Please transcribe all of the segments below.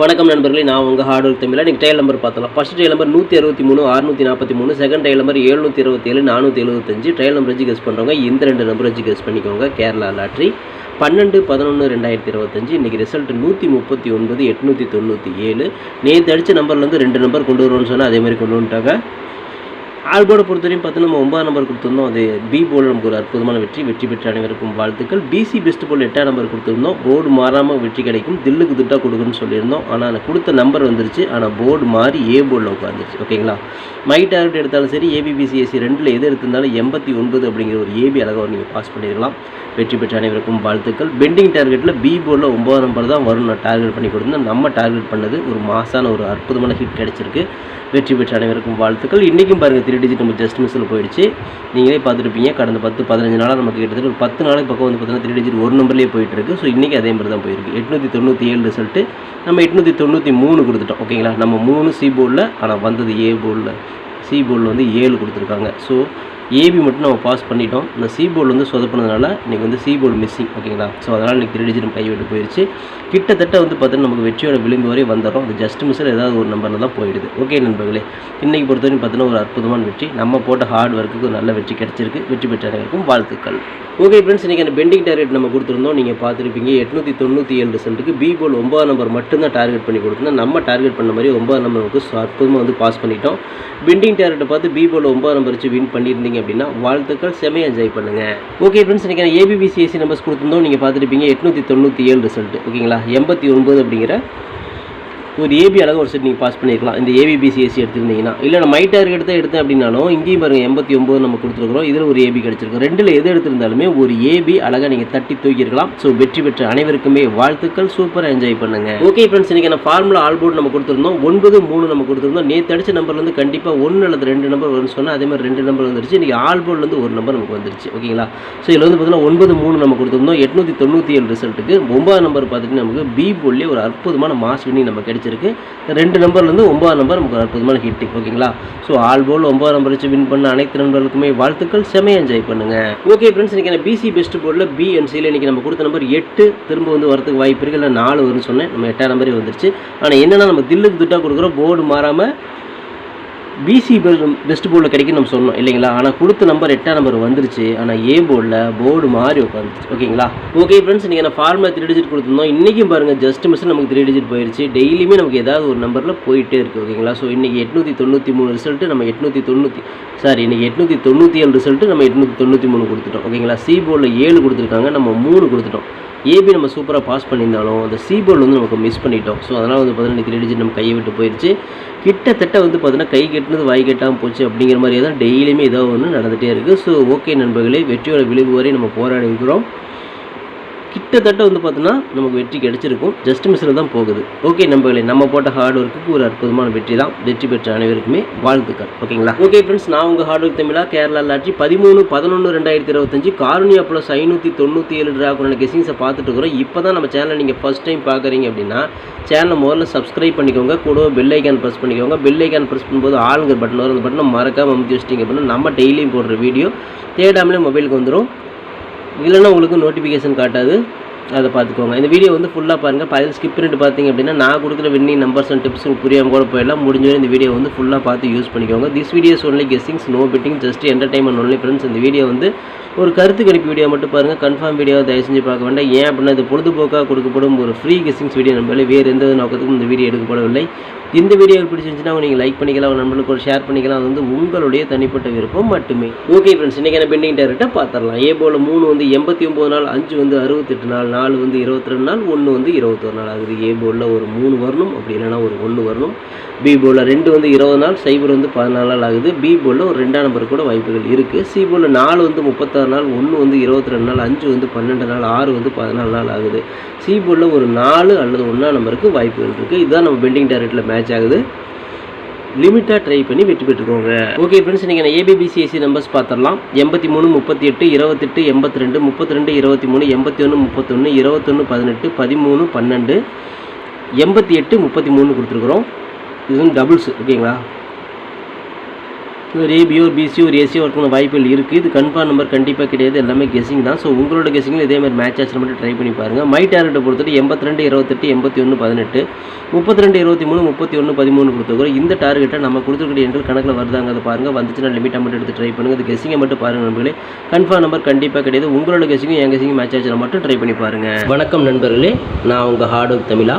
வணக்கம் நண்பர்களே நான் உங்கள் ஹார்ட் ஒர்க் தமிழில் நீங்கள் டைல் நம்பர் பார்த்தலாம் ஃபஸ்ட் டைல் நம்பர் நூற்றி அறுபத்தி மூணு அறுநூற்றி நாற்பத்தி மூணு செகண்ட் டைல் நம்பர் எழுநூற்றி இருபத்தேழு நானூற்றி எழுபத்தஞ்சு ட்ரையல் நம்பர் வச்சு கெஸ் பண்ணுறவங்க இந்த ரெண்டு நம்பர் வச்சு கெஸ் பண்ணிக்கோங்க. கேரளா லாட்ரி பன்னெண்டு பதினொன்று ரெண்டாயிரத்தி இருபத்தஞ்சு இன்றைக்கி ரிசல்ட் நூற்றி முப்பத்தி ஒன்பது எட்நூற்றி தொண்ணூற்றி ஏழு. நேற்று அடித்த நம்பர்லேருந்து ரெண்டு நம்பர் கொண்டு வருவோம்னு சொன்னால் அதே மாதிரி கொண்டு வந்துட்டாங்க. ஆல்போர்டை பொறுத்தவரையும் பார்த்து நம்ம ஒன்பதாம் நம்பர் கொடுத்துருந்தோம். அது பி போல் நமக்கு ஒரு அற்புதமான வெற்றி. வெற்றி பெற்ற அனைவருக்கும் வாழ்த்துக்கள். பிசி பெஸ்ட் போல் எட்டாம் நம்பர் கொடுத்துருந்தோம். போர்டு மாறாமல் வெற்றி கிடைக்கும். தில்லுக்கு திட்டாக கொடுக்குன்னு சொல்லியிருந்தோம். ஆனால் நான் கொடுத்த நம்பர் வந்துருச்சு. ஆனால் போர்டு மாறி ஏ போர்டில் உட்காந்துருச்சு ஓகேங்களா மை டார்கெட் எடுத்தாலும் சரி ஏபிபிசிஎஸ்சி ரெண்டில் எது எடுத்திருந்தாலும் எண்பத்தி ஒன்பது அப்படிங்கிற ஒரு ஏபி அழகாக நீங்கள் பாஸ் பண்ணியிருக்கலாம். வெற்றி பெற்ற அனைவருக்கும் வாழ்த்துக்கள். பெண்டிங் டார்கெட்டில் பி போர்டில் ஒம்பது நம்பர் தான் வரும் நான் டார்கெட் பண்ணி கொடுத்தேன். நம்ம டார்கெட் பண்ணது ஒரு மாசான ஒரு அற்புதமான ஹிட் கிடச்சிருக்கு. வெற்றி பெற்ற அனைவருக்கும் வாழ்த்துக்கள். இன்றைக்கும் பாருங்கள் த்ரீ டிஜிட் நம்ம ஜஸ்ட் மிஸ்ஸில் போயிடுச்சு. நீங்களே பார்த்துருப்பீங்க கடந்த பத்து பதினஞ்சு நாளாக நமக்கு கிட்டத்தட்ட ஒரு பத்து நாளைக்கு பக்கம் வந்து பார்த்தீங்கன்னா த்ரீ டிஜிட் ஒரு நம்பர்லேயே போயிட்டுருக்கு. ஸோ இன்றைக்கி அதே மாதிரி தான் போயிருக்கு. எட்நூற்றி தொண்ணூற்றி ஏழு ரிசல்ட்டு நம்ம எட்நூற்றி தொண்ணூற்றி மூணு கொடுத்துட்டோம் ஓகேங்களா நம்ம மூணு சி போர்டில் ஆனால் வந்தது ஏ போர்டில் சி போர்டில் வந்து ஏழு கொடுத்துருக்காங்க. ஸோ ஏபி மட்டும் நம்ம பாஸ் பண்ணிட்டோம். இந்த சி போர்டு வந்து சொதப்பினதுனால இன்றைக்கி வந்து சி போர்டு மிஸ்ஸிங் ஓகேங்களா ஸோ அதனால் இன்றைக்கி த்ரீ டிஜிட் கை விட்டு போயிடுச்சு கிட்டத்தட்ட வந்து பார்த்தீங்கன்னா நமக்கு வெற்றியோட விளிம்பு வரை வந்துடும் அது ஜஸ்ட் மிஸ்ஸில் ஏதாவது ஒரு நம்பரில் தான் போயிடுது. ஓகே நண்பர்களே இன்றைக்கி பொறுத்தவரைக்கும் பார்த்தீங்கன்னா ஒரு அற்புதமான வெற்றி. நம்ம போட்ட ஹார்ட் ஒர்க்குக்கு ஒரு நல்ல வெற்றி கிடச்சிருக்கு. வெற்றி பெற்ற அனைவருக்கும் வாழ்த்துக்கள். ஓகே ஃப்ரெண்ட்ஸ் இன்றைக்கி அந்த பெண்டிங் டார்கெட் நம்ம கொடுத்துருந்தோம். நீங்கள் பார்த்துருப்பீங்க எட்நூற்றி தொண்ணூற்றி ஏழு ரிசல்ட்டுக்கு பி போல் ஒன்பது நம்பர் மட்டும்தான் டார்கெட் பண்ணி கொடுத்துருந்தோம். நம்ம டார்கெட் பண்ண மாதிரி ஒன்பதாம் நம்பருக்கு அற்புதமாக வந்து பாஸ் பண்ணிட்டோம். பெண்டிங் டார்கெட்டை பார்த்து பி போல் ஒன்பது நம்பர் வச்சு வின் பண்ணியிருந்தீங்க அப்படின்னா வாழ்த்துக்கள் செமையை என்ஜாய் பண்ணுங்கள் ஓகே ஃப்ரெண்ட்ஸ் இன்றைக்கி ஏபிபிசிஎஸ்சி நம்பர்ஸ் கொடுத்துருந்தோம். நீங்கள் பார்த்துருப்பீங்க எட்நூற்றி தொண்ணூற்றி ஏழு ரிசல்ட் ஓகேங்களா எண்பத்தி ஒன்பது அப்படிங்கிற ஒரு ஏபி அழகாக ஒரு செட் நீங்கள் பாஸ் பண்ணியிருக்கலாம் இந்த ஏபிபிசிஎஸ்சி எடுத்திருந்தீங்கன்னா. இல்லை நான் மை டார்கெட் தான் எடுத்தேன் அப்படின்னாலும் இங்கேயும் பாருங்கள் எண்பத்தி ஒம்பது நம்ம கொடுத்துருக்குறோம். இதில் ஒரு ஏபி கிடச்சிருக்கும் ரெண்டில் எது எடுத்திருந்தாலுமே ஒரு ஏபி அழகாக நீங்கள் தட்டி தூக்கியிருக்கலாம். ஸோ வெற்றி பெற்ற அனைவருக்குமே வாழ்த்துக்கள். சூப்பராக என்ஜாய் பண்ணுங்க. ஓகே ஃப்ரெண்ட்ஸ் இன்றைக்கி நான் ஃபார்முலா ஆல்போர்ட் நம்ம கொடுத்துருந்தோம். ஒன்பது மூணு நம்ம கொடுத்துருந்தோம். நேற்று அடிச்ச நம்பர்லேருந்து கண்டிப்பாக ஒன்று அல்லது ரெண்டு நம்பர் வரும்னு சொன்னால் அதே மாதிரி ரெண்டு நம்பர் வந்துருச்சு. இன்றைக்கி ஆல்போர்ட்லேருந்து ஒரு நம்பர் நமக்கு வந்துருச்சு. ஓகேங்களா ஸோ இதில் வந்து பார்த்தீங்கன்னா ஒன்பது மூணு நம்ம கொடுத்துருந்தோம். எட்நூற்றி தொண்ணூற்றி ஏழு ரிசல்ட்டுக்கு ஒன்பது நம்பர் பார்த்துட்டு நமக்கு பி போல்லே ஒரு அற்புதமான மாஸ் வினி நம்ம கிடைச்சிருக்கு. ரெண்டு நம்பர்லேருந்து ஒன்பதாம் நம்பர் நமக்கு அற்புதமான ஹிட் ஓகேங்களா? ஸோ ஆல் போல் ஒன்பதாம் நம்பர் வச்சு வின் பண்ண அனைத்து நண்பர்களுக்குமே வாழ்த்துக்கள். செமையாக என்ஜாய் பண்ணுங்க. ஓகே ஃப்ரெண்ட்ஸ் இன்றைக்கி பிசி பெஸ்ட் போர்டில் பி அண்ட் சியில் இன்றைக்கி நம்ம கொடுத்த நம்பர் எட்டு திரும்ப வந்து வரதுக்கு வாய்ப்பு இருக்குது இல்லை நாலு வரும்னு சொன்னேன். நம்ம எட்டாம் நம்பரே வந்துருச்சு. ஆனால் என்னென்னா நம்ம தில்லுக்கு துட்டாக கொடுக்குறோம். போர்டு மாறாமல் பிசி பெஸ்ட் போர்டில் கிடைக்கும் நம்ம சொன்னோம் இல்லைங்களா? ஆனால் கொடுத்த நம்பர் எட்டாம் நம்பர் வந்துருச்சு. ஆனால் ஏ போர்டில் போர்டு மாறி உட்காந்துச்சு ஓகேங்களா? ஓகே ஃப்ரெண்ட்ஸ் நீங்கள் நான் ஃபார்மில் த்ரீ டிஜிட் கொடுத்துருந்தோம் இன்றைக்கும் பாருங்கள் ஜஸ்ட் மிஸ் நமக்கு த்ரீ டிஜிட் போயிடுச்சு டெய்லியுமே நமக்கு ஏதாவது ஒரு நம்பரில் போயிட்டே இருக்குது ஓகேங்களா? ஸோ இன்றைக்கி எட்நூற்றி தொண்ணூற்றி மூணு ரிசல்ட்டு நம்ம எட்நூற்றி தொண்ணூற்றி சாரி இன்றைக்கி எட்நூற்றி தொண்ணூற்றி ஏழு ரிசல்ட்டு நம்ம எட்நூற்றி தொண்ணூற்றி மூணு கொடுத்துட்டோம் ஓகேங்களா? சி போர்டில் ஏழு கொடுத்துருக்காங்க நம்ம மூணு கொடுத்துட்டோம். ஏபி நம்ம சூப்பராக பாஸ் பண்ணியிருந்தாலும் அந்த சி போர்டு வந்து நமக்கு மிஸ் பண்ணிட்டோம். ஸோ அதனால் வந்து பார்த்தீங்கன்னா த்ரீ டிஜிட் நம்ம கையை விட்டு போயிடுச்சு கிட்டத்தட்ட வந்து பார்த்தீங்கன்னா கை கெட்டினது வாய் கெட்டாமல் போச்சு அப்படிங்கிற மாதிரி தான் டெய்லியுமே ஏதோ ஒன்று நடந்துகிட்டே இருக்குது ஸோ ஓகே நண்பர்களே வெற்றியோட விளைவு வரை நம்ம போராடி இருக்கிறோம் கிட்டத்தட்ட வந்து பார்த்தோன்னா நமக்கு வெற்றி கிடைச்சிருக்கும். ஜஸ்ட் மிஸ்ஸில் தான் போகுது. ஓகே நண்பர்களே நம்ம போட்ட ஹார்ட் ஒர்க்குக்கு ஒரு அற்புதமான வெற்றி தான். வெற்றி பெற்ற அனைவருக்குமே வாழ்த்துக்கள். ஓகேங்களா ஓகே ஃப்ரெண்ட்ஸ் நான் உங்கள் ஹார்ட் ஒர்க் தமிழா கேரளா லாட்சி பதிமூணு பதினொன்று ரெண்டாயிரத்தி இருபத்தஞ்சு காரணியா ப்ளஸ் ஐநூற்றி தொண்ணூற்றி ஏழு ட்ராக்குன கெசிங்ஸை பார்த்துட்டு இருக்கிறோம். இப்போ தான் நம்ம சேனலை நீங்கள் ஃபஸ்ட் டைம் பார்க்குறீங்க அப்படின்னா சேனலை முதல்ல சப்ஸ்கிரைப் பண்ணிக்கோங்க. கூட பெல் ஐக்கான் ப்ரெஸ் பண்ணிக்கோங்க. பெல் ஐக்கான் ப்ரெஸ் பண்ணும்போது ஆளுங்க பட்டன் வரும் அந்த பட்டனை மறக்காமல் அமுத்தி வச்சிட்டிங்க அப்படின்னா நம்ம டெய்லியும் போடுற வீடியோ தேடாமலே மொபைலுக்கு வந்துடும் இல்லைன்னா உங்களுக்கு நோட்டிஃபிகேஷன் காட்டாது. அதை பார்த்துக்கோங்க இந்த வீடியோ வந்து ஃபுல்லாக பாருங்கள் பதில் ஸ்கிப் பண்ணிட்டு பார்த்தீங்க அப்படின்னா நான் கொடுக்குற வின்னி நம்பர்ஸ் அண்ட் டிப்ஸ் புரியாமல் கூட போயிடலாம். முடிஞ்சவரை இந்த வீடியோ வந்து ஃபுல்லாக பார்த்து யூஸ் பண்ணிக்கோங்க. This videos only guessings no betting just entertainment only friends இந்த வீடியோ வந்து ஒரு கருத்து கணிப்பு வீடியோ மட்டும் பாருங்கள் கன்ஃபார்ம் வீடியோ தயவு செஞ்சு பார்க்க வேண்டாம். ஏன் அப்படின்னா இது பொழுதுபோக்காக கொடுக்கப்படும் ஒரு ஃப்ரீ கெஸ்ஸிங்ஸ் வீடியோ நம்மளால வேறு எந்த நோக்கத்துக்கும் இந்த வீடியோ எடுக்கப்படவில்லை. இந்த வீடியோ பிடிச்சிருந்துச்சுன்னா நீங்கள் லைக் பண்ணிக்கலாம் உங்கள் நண்பர்களுக்கு ஒரு ஷேர் பண்ணிக்கலாம். அது வந்து உங்களுடைய தனிப்பட்ட விருப்பம் மட்டுமே. ஓகே ஃப்ரெண்ட்ஸ் இன்றைக்கான பெண்டிங் டேரக்டாக பார்த்துடலாம். ஏ போல் மூணு வந்து எண்பத்தி ஒம்பது நாள் அஞ்சு வந்து அறுபத்தெட்டு நாள் நாலு வந்து இருபத்தி ரெண்டு நாள் ஒன்று வந்து இருபத்தொரு நாள் ஆகுது. ஏ போலில் ஒரு மூணு வரணும் அப்படி இல்லைன்னா ஒரு ஒன்று வரணும். பி போலில் ரெண்டு வந்து இருபது நாள் சைபர் வந்து பதினாலு நாள் ஆகுது. பி போலில் ஒரு ரெண்டாம் நம்பர் கூட வாய்ப்புகள் இருக்குது சி போலில் நாலு வந்து முப்பத்தாறு நாள் ஒன்று வந்து இருபத்தி ரெண்டு நாள் அஞ்சு வந்து பன்னெண்டு நாள் ஆறு வந்து பதினாலு நாள் ஆகுது. சி போலில் ஒரு நாலு அல்லது ஒன்றாம் நம்பருக்கு வாய்ப்புகள் இருக்குது இதுதான் நம்ம பெண்டிங் டேரக்டில் மேட்ச் ஆகுது. லிமிட்டாக ட்ரை பண்ணி வெற்றி பெற்றுக்கோங்க. ஓகே ஃப்ரெண்ட்ஸ் நீங்கள் நான் ஏபிபிசிஎஸ்சி நம்பர்ஸ் பார்த்துடலாம். எண்பத்தி மூணு முப்பத்தி எட்டு இருபத்தெட்டு எண்பத்தி ரெண்டு முப்பத்தி ரெண்டு இருபத்தி மூணு எண்பத்தி ஒன்று முப்பத்தொன்று இருபத்தொன்று பதினெட்டு பதிமூணு பன்னெண்டு எண்பத்தி எட்டு முப்பத்தி மூணு கொடுத்துருக்குறோம். இது வந்து டபுள்ஸ் ஓகேங்களா ஒரு ஏபி ஒரு பிசி ஒரு ஏசியோ இருக்கணும் வாய்ப்புகள் இருக்குது இது கன்ஃபார்ம் நம்பர் கண்டிப்பாக கிடையாது. எல்லாமே கெஸிங் தான். ஸோ உங்களோட கெஸிங்கில் இதே மாதிரி மேட்ச் ஆச்சு மட்டும் ட்ரை பண்ணி பாருங்கள் மை டார்கெட்டை பொறுத்தவரை எண்பத்தி ரெண்டு இருபத்தெட்டு எண்பத்தி ஒன்று பதினெட்டு. முப்பத்தி ரெண்டு இருபத்தி மூணு முப்பத்தி ஒன்று பதிமூணு கொடுத்துருக்கோம் இந்த டார்கெட்டை நம்ம கொடுத்துருக்கிற எண்கள் கணக்கில் வருதாங்க அதை பாருங்கள் வந்துச்சுன்னா லிமிட்டாக மட்டும் எடுத்து ட்ரை பண்ணுங்கள் அது கெஸிங்கை மட்டும் பாருங்கள் நண்பர்களே. கன்ஃபார்ம் நம்பர் கண்டிப்பாக கிடையாது. உங்களோட கெஸிங்கும் என் கெஸிங்கும் மேட்ச் ஆச்சு மட்டும் ட்ரை பண்ணி பாருங்கள் வணக்கம் நண்பர்களே. நான் உங்கள் ஹார்ட் ஒர்க் தமிழா.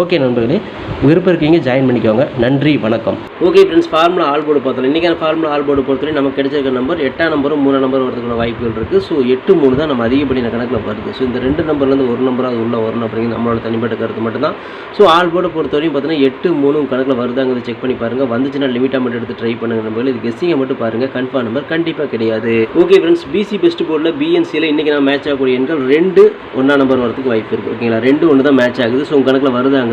ஓகே நண்பர்களே விருப்பம் இருக்கீங்க ஜாயின் பண்ணிக்கோங்க. நன்றி வணக்கம். Okay friends formula all board பார்த்தோம் இன்றைக்கான ஃபார்முலா ஆல் போர்டு பொறுத்தவரை நமக்கு கிடைச்சிருக்க நம்பர் எட்டாம் நம்பரும் மூணு நம்பர் வரதுக்கான வாய்ப்புகள் இருக்குது ஸோ எட்டு மூணு தான் நம்ம அதிகப்படியான கணக்கில் வருது. ஸோ இந்த ரெண்டு நம்பர்லேருந்து ஒரு நம்பர் அது உள்ள வரணும் அப்படிங்கிறது நம்மளோட தனிப்பட்ட கருத்து மட்டும்தான். ஸோ ஆல் போர்டு பொறுத்தவரையும் பார்த்தீங்கன்னா எட்டு மூணு கணக்கில் வருதாங்கிறத செக் பண்ணி பாருங்கள் வந்துச்சுன்னா லிமிட்டாக மட்டும் எடுத்து ட்ரை பண்ணுங்க நம்பர்கள் இது கெஸ்ஸிங்கை மட்டும் பாருங்கள் கன்ஃபார்ம் நம்பர் கண்டிப்பாக கிடையாது. ஓகே ஃப்ரெண்ட்ஸ் பிசி பெஸ்ட் போர்டில் பிஎன்சியில் இன்றைக்கி நான் மேட்ச் ஆகக்கூடிய எண்கள் ரெண்டு ஒன்றா நம்பர் வரதுக்கு வாய்ப்பு இருக்குது ஓகேங்களா ரெண்டு ஒன்று தான் மேட்ச் ஆகுது. ஸோ உங்கள் கணக்கில்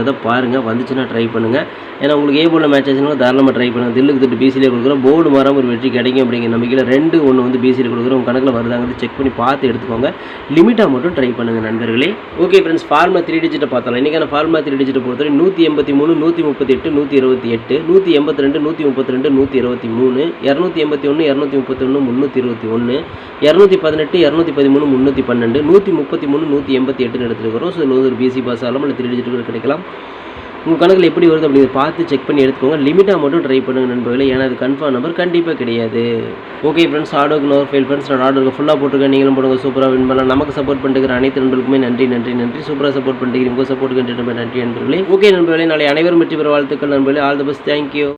தான் பாருங்கள் வந்துச்சுன்னா ட்ரை பண்ணுங்கள் ஏன்னா உங்களுக்கு ஏ போர்டில் மேட்ச் ஆச்சுன்னா தாராளமாக ட்ரை பண்ணுங்கள் தில்லுக்கு திட்டு பிசியில் கொடுக்குறோம். போர்டு மரம் ஒரு வெற்றி கிடைக்கும் அப்படிங்கிற நம்பிக்கையில் ரெண்டு ஒன்று வந்து பிசியில் கொடுக்குறோம். உங்கள் கணக்கில் வருதாங்கிறது செக் பண்ணி பார்த்து எடுத்துக்கோங்க. லிமிட்டாக மட்டும் ட்ரை பண்ணுங்கள் நண்பர்களே. ஓகே ஃப்ரெண்ட்ஸ் ஃபார்மா த்ரீ டிஜிட்டை பார்த்தலாம் இன்றைக்கான ஃபார்மா த்ரீ டிஜிட்டை பொறுத்தவரை நூற்றி எண்பத்தி மூணு நூற்றி முப்பத்தி எட்டு நூற்றி இருபத்தி எட்டு நூற்றி எண்பத்தி ரெண்டு நூற்றி முப்பத்தி ரெண்டு நூற்றி இருபத்தி மூணு இரநூத்தி எண்பத்தி ஒன்று இரநூத்தி முப்பத்தி ஒன்று முந்நூற்றி இருபத்தி ஒன்று இரநூத்தி பதினெட்டு இரநூத்தி பதிமூணு முந்நூற்றி பன்னெண்டு நூற்றி முப்பத்தி மூணு நூற்றி எண்பத்தி எட்டுன்னு எடுத்துருக்கிறோம் ஸோ இதில் வந்து ஒரு பிசி பாஸ் ஆகலாம் இல்லை த்ரீ டிஜிட் கூட கிடைக்கலாம். உங்கள் கணக்கில் எப்படி வருது அப்படிங்கிறத பார்த்து செக் பண்ணி எடுத்துக்கோங்க. லிமிட்டாக மட்டும் ட்ரை பண்ணுங்க நண்பர்களே. ஏன்னா அது கன்ஃபார்ம் நம்பர் கண்டிப்பாக கிடையாது. ஓகே ஃப்ரெண்ட்ஸ் ஆர்டருக்கு நோர் ஃபெயில் ஃப்ரெண்ட்ஸ் நான் ஆர்டருக்கு ஃபுல்லாக போட்டுருக்கேன். நீங்களும் போடுங்க சூப்பராக வின் பண்ணலாம். நமக்கு சப்போர்ட் பண்ணிக்கிற அனைத்து நண்பர்களுக்குமே நன்றி நன்றி நன்றி. சூப்பராக சப்போர்ட் பண்ணிக்கிறீங்க. உங்கள் சப்போர்ட் கண்டிப்பாக நன்றி நண்பர்களே. ஓகே நண்பர்களே. நாளை அனைவரும் வெற்றி பெற வாழ்த்துக்கள் நண்பர்களே. All the best thank you